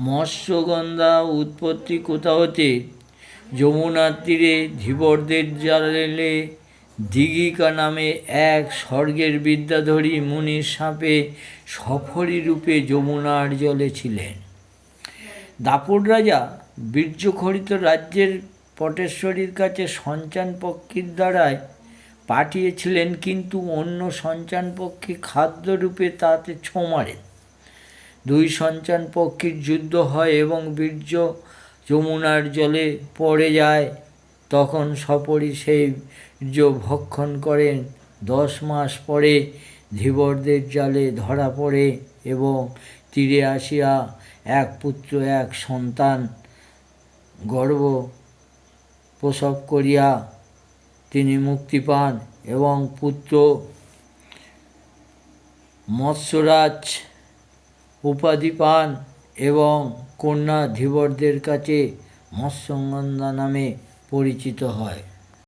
মৎস্যগন্ধা উৎপত্তি কোথা হতে? যমুনার তীরে ধীবরদের জালে দিঘিকা নামে এক স্বর্গের বিদ্যাধরী মুনির সাপে সফরী রূপে যমুনার জলে ছিলেন। দাপট রাজা বীর্যখরিত রাজ্যের পটেশ্বরীর কাছে সঞ্চান পক্ষীর দ্বারায় পাঠিয়েছিলেন, কিন্তু অন্য সঞ্চান পক্ষী খাদ্যরূপে তাতে ছোঁ মারেন। দুই সঞ্চান পক্ষীর যুদ্ধ হয় এবং বীর্য যমুনার জলে পড়ে যায়। তখন সপরি সেই বীর্য ভক্ষণ করেন। দশ মাস পরে ধীবরদের জালে ধরা পড়ে এবং তীরে আসিয়া এক পুত্র, এক সন্তান গর্ব প্রসব করিয়া তিনি মুক্তি পান এবং পুত্র মৎস্যরাজ উপাধি পান এবং কন্যা ধীবরদের কাছে মৎস্যগন্ধা নামে পরিচিত হয়।